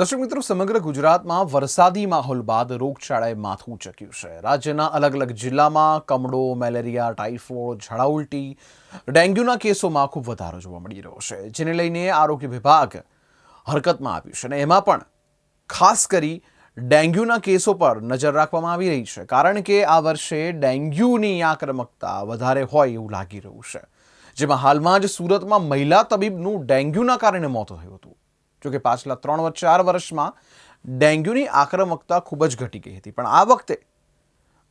દર્શક મિત્રો, સમગ્ર ગુજરાતમાં વરસાદી માહોલ બાદ રોગચાળાએ માથું ચક્યું છે. રાજ્યના અલગ અલગ જિલ્લામાં કમળો, મેલેરિયા, ટાઇફોઇડ, ઝાડા ઉલટી, ડેન્ગ્યુના કેસોમાં ખૂબ વધારો જોવા મળી રહ્યો છે, જેને લઈને આરોગ્ય વિભાગ હરકતમાં આવ્યું છે અને એમાં પણ ખાસ કરી ડેન્ગ્યુના કેસો પર નજર રાખવામાં આવી રહી છે, કારણ કે આ વર્ષે ડેન્ગ્યુની આક્રમકતા વધારે હોય એવું લાગી રહ્યું છે. જેમાં હાલમાં જ સુરતમાં મહિલા તબીબનું ડેન્ગ્યુના કારણે મોત થયું હતું. જોકે પાછલા ત્રણ વર્ષ ચાર વર્ષમાં ડેન્ગ્યુની આક્રમકતા ખૂબ જ ઘટી ગઈ હતી. પણ આ વખતે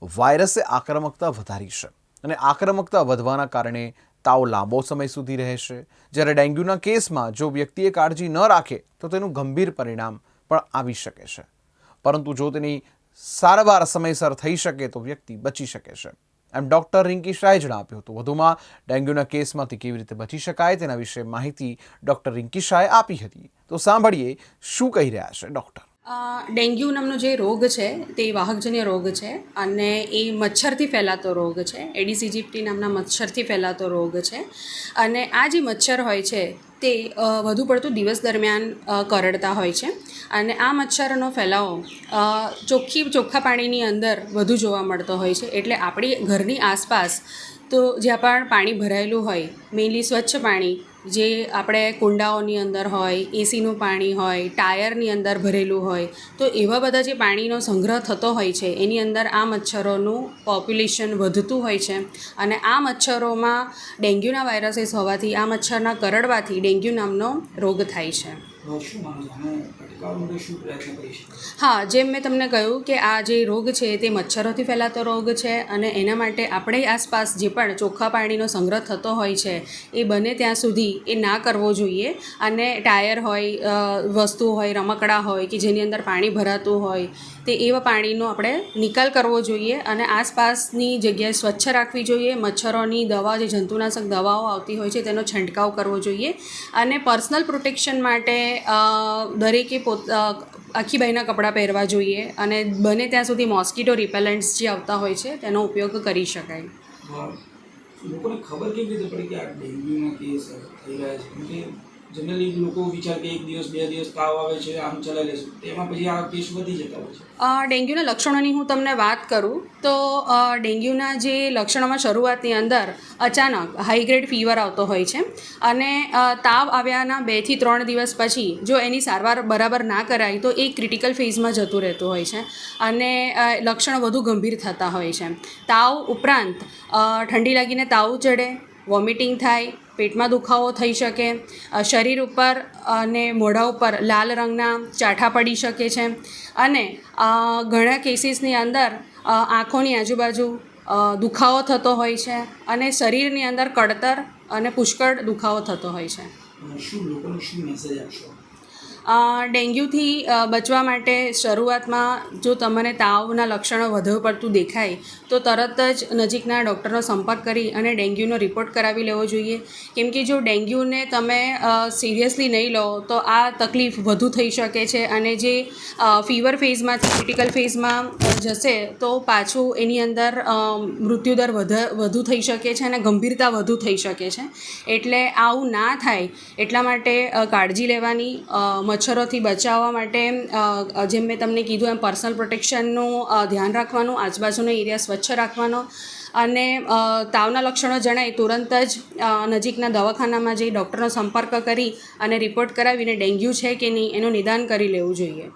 વાયરસે આક્રમકતા વધારી છે અને આક્રમકતા વધવાના કારણે તાવ લાંબો સમય સુધી રહેશે. જ્યારે ડેન્ગ્યુના કેસમાં જો વ્યક્તિએ કાળજી ન રાખે, તો તેનું ગંભીર પરિણામ પણ આવી શકે છે. પરંતુ જો તેની સારવાર સમયસર થઈ શકે, તો વ્યક્તિ બચી શકે છે. એમ ડૉક્ટર રિંકી શાહે જણાવ્યું હતું. વધુમાં ડેન્ગ્યુના કેસમાંથી કેવી રીતે બચી શકાય તેના વિશે માહિતી ડૉક્ટર રિંકી શાહે આપી હતી. તો સાંભળીએ શું કહી રહ્યા છે ડૉક્ટર. ડેન્ગ્યુ નામનો જે રોગ છે, તે વાહકજન્ય રોગ છે અને એ મચ્છરથી ફેલાતો રોગ છે. એડિસ ઇજિપ્ટી નામના મચ્છરથી ફેલાતો રોગ છે. અને આ જે મચ્છર હોય છે, તે વધુ પડતું દિવસ દરમિયાન કરડતા હોય છે. અને આ મચ્છરનો ફેલાવો ચોખ્ખી, ચોખ્ખા પાણીની અંદર વધુ જોવા મળતો હોય છે. એટલે આપણી ઘરની આસપાસ તો જ્યાં પણ પાણી ભરાયેલું હોય મેઇનલી સ્વચ્છ પાણી, જે આપણે કુંડાઓની અંદર હોય એસીનું પાણી હોય, ટાયરની અંદર ભરેલું હોય, તો એવા બધા જે પાણીનો સંગ્રહ થતો હોય છે, એની અંદર આ મચ્છરોનું પોપ્યુલેશન વધતું હોય છે. અને આ મચ્છરોમાં ડેન્ગ્યુના વાયરસીસ હોવાથી આ મચ્છરના કરડવાથી ડેન્ગ્યુ નામનો રોગ થાય છે. હા, જેમ મેં તમને કહ્યું કે આ જે રોગ છે તે મચ્છરોથી ફેલાતો રોગ છે અને એના માટે આપણે આસપાસ જે પણ ચોખ્ખા પાણીનો સંગ્રહ થતો હોય છે, એ બને ત્યાં સુધી એ ના કરવો જોઈએ. અને ટાયર હોય વસ્તુ હોય, રમકડા હોય કે જેની અંદર પાણી ભરાતું હોય, તે એવા પાણીનો આપણે નિકાલ કરવો જોઈએ અને આસપાસની જગ્યાએ સ્વચ્છ રાખવી જોઈએ. મચ્છરોની દવા, જે જંતુનાશક દવાઓ આવતી હોય છે, તેનો છંટકાવ કરવો જોઈએ. અને પર્સનલ પ્રોટેક્શન માટે દરેકે પોત આખી બાઈના કપડાં પહેરવા જોઈએ અને બને ત્યાં સુધી મોસ્કીટો રિપેલન્ટ્સ જે આવતા હોય છે તેનો ઉપયોગ કરી શકાય. લોકોને ખબર કેવી રીતે પડે કે આ ડેન્ગ્યુના કેસ થઈ રહ્યા છે? જનરલી લોકો વિચાર કે એક દિવસ, બે દિવસ તાવ આવે છે, આમ ચલાવી લેશું. તેમાં પછી આ કેસ વધી જતા હોય છે. ડેન્ગ્યુના લક્ષણોની હું તમને વાત કરું, તો ડેન્ગ્યુના જે લક્ષણોમાં શરૂઆતની અંદર અચાનક હાઈ ગ્રેડ ફીવર આવતો હોય છે અને તાવ આવ્યાના બેથી ત્રણ દિવસ પછી જો એની સારવાર બરાબર ના કરાય તો એ ક્રિટિકલ ફેઝમાં જતું રહેતું હોય છે અને લક્ષણો વધુ ગંભીર થતા હોય છે. તાવ ઉપરાંત ઠંડી લાગીને તાવ ચડે વોમિટિંગ થાય, પેટમાં દુખાવો થઈ શકે શરીર ઉપર અને મોઢા ઉપર લાલ રંગના ચાઠા પડી શકે છે. અને ઘણા કેસીસની અંદર આંખોની આજુબાજુ દુખાવો થતો હોય છે અને શરીરની અંદર કડતર અને પુષ્કળ દુખાવો થતો હોય છે. શું શું મેસેજ આપશો? ડેન્ગ્યુથી બચવા માટે શરૂઆતમાં જો તમને તાવના લક્ષણો વધુ પડતું દેખાય, તો તરત જ નજીકના ડૉક્ટરનો સંપર્ક કરી અને ડેન્ગ્યુનો રિપોર્ટ કરાવી લેવો જોઈએ. કેમ કે જો ડેન્ગ્યુને તમે સિરિયસલી નહીં લો, તો આ તકલીફ વધુ થઈ શકે છે અને જે ફીવર ફેઝમાંથી ક્રિટિકલ ફેઝમાં જશે, તો પાછું એની અંદર મૃત્યુદર વધ થઈ શકે છે અને ગંભીરતા વધુ થઈ શકે છે. એટલે આવું ના થાય, એટલા માટે કાળજી લેવાની મચ્છરોથી બચાવવા માટે જેમ મેં તમને કીધું એમ પર્સનલ પ્રોટેક્શનનું ધ્યાન રાખવાનું, આજુબાજુનો એરિયા સ્વચ્છ રાખવાનો અને તાવના લક્ષણો જણાય, તુરંત જ નજીકના દવાખાનામાં જઈ ડૉક્ટરનો સંપર્ક કરી અને રિપોર્ટ કરાવીને ડેન્ગ્યુ છે કે નહીં, એનું નિદાન કરી લેવું જોઈએ.